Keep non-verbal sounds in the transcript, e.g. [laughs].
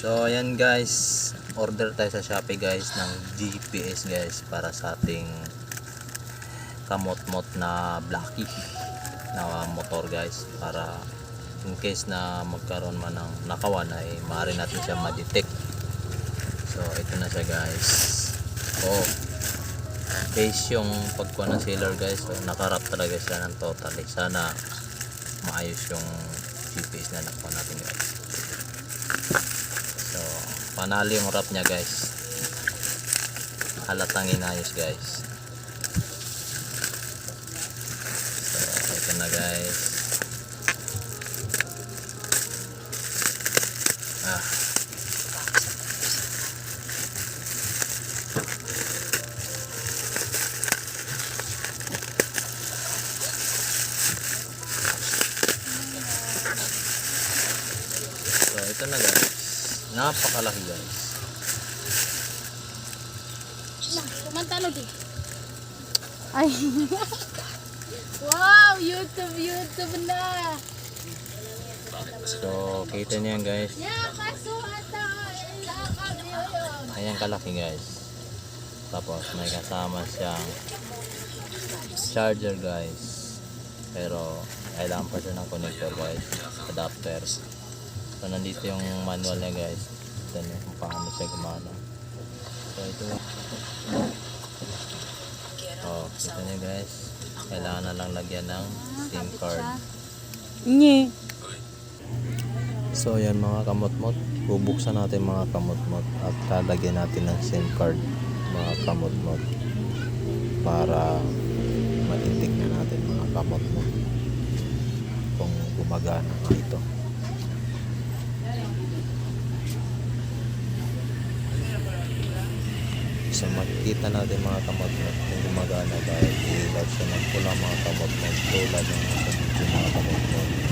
So ayan guys, order tayo sa Shopee guys ng GPS guys para sa ating kamot-mot na Blacky na motor guys para in case na magkaroon man ng nakawan ay maaari natin siya ma-detect. So ito na siya guys. Oh. Base yung pagkuha ng sealer guys. So nakarap talaga siya ng totally. Sana maayos yung GPS na nakuha natin guys. So, panalo yung wrap niya guys. Halatang inayos guys. So, ito na guys. Ah. So, ito na guys. Napakalaki guys. Kumanta di. Ay. [laughs] wow, YouTube, YouTube na. So, kita niyo yan guys. Ayan kalaki guys. Tapos may kasama siyang charger guys. Pero kailangan pa siya ng connector guys. Adapter. So nandito yung manual niya guys. Ito niyo kung paano siya gumana. So ito. Oh, kita niyo guys. Kailangan na lang lagyan ng SIM card. Nye. So yan mga kamot-mot, bubuksan natin mga kamot-mot at lalagyan natin ng SIM card mga kamot-mot para matitik na natin mga kamot-mot kung gumagana ito. So makikita natin mga kamot-mot kung gumagana dahil ilaw siya ng pula mga kamot-mot tulad ng sa video mga